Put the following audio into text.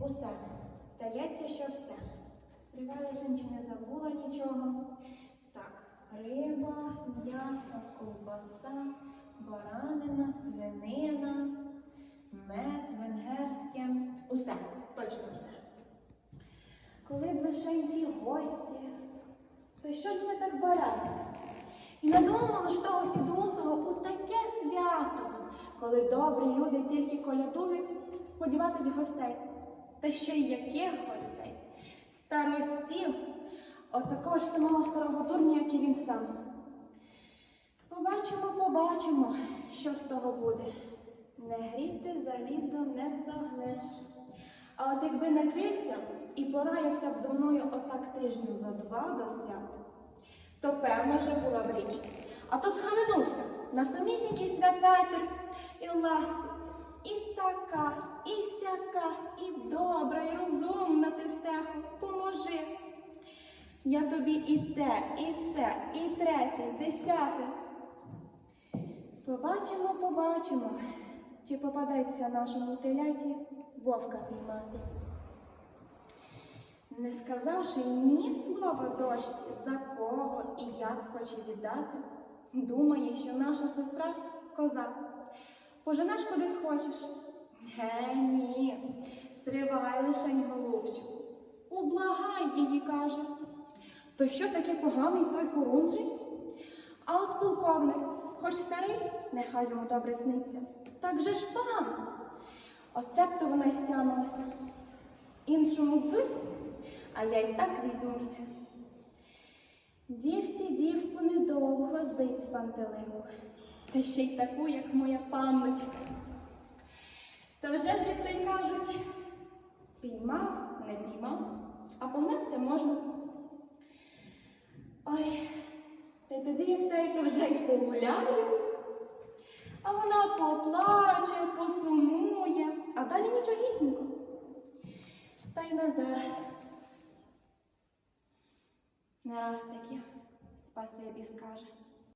Усе. Здається, що все. Жінка не забула нічого. Так, риба, м'ясо, ковбаса, баранина, свинина, мед, венгерське. Усе, точно все. Коли б лише й ті гості, то що ж вони так береться? І надумали ж того сідусого у таке свято, коли добрі люди тільки колядують, сподіватись гостей. Та ще й яких гостей? Старостів, от такого ж самого старого дурня, як і він сам. Побачимо, побачимо, що з того буде. Не гріти залізо не загнеш. А от якби не крився і пораявся б зо мною отак тижнів зо два до свят, то певно вже була б річ. А то схаменувся на самісінький святвечір і ластиться. І така, і сяка, і добра, і розумна ти, Стехо, поможи. Я тобі і те, і се, і третє, і десяте. Побачимо, побачимо, чи попадеться нашому теляті вовка піймати. Не сказавши ні слова дочці, за кого і як хоче віддати, думає, що наша сестра коза. Поженеш куди схочеш. Ге, ні, стривай лишень, голубчику. Ублагай її, каже. То що таке поганий той хорунжий? А от полковник, хоч старий, нехай йому добре сниться. Так же ж пан. Оце б то вона й стямилася. Іншому дзусь, а я й так візьмуся. Дівці дівку недовго збить з пантелику, та ще й таку, як моя панночка. То вже ж, як то й кажуть, піймав, не піймав, а погнаться можна. Ой, та й тоді, як те, то вже й погуляю. А вона поплаче, посумує, а далі нічогісінько. Та й Назар. Не раз таки спасибі скаже.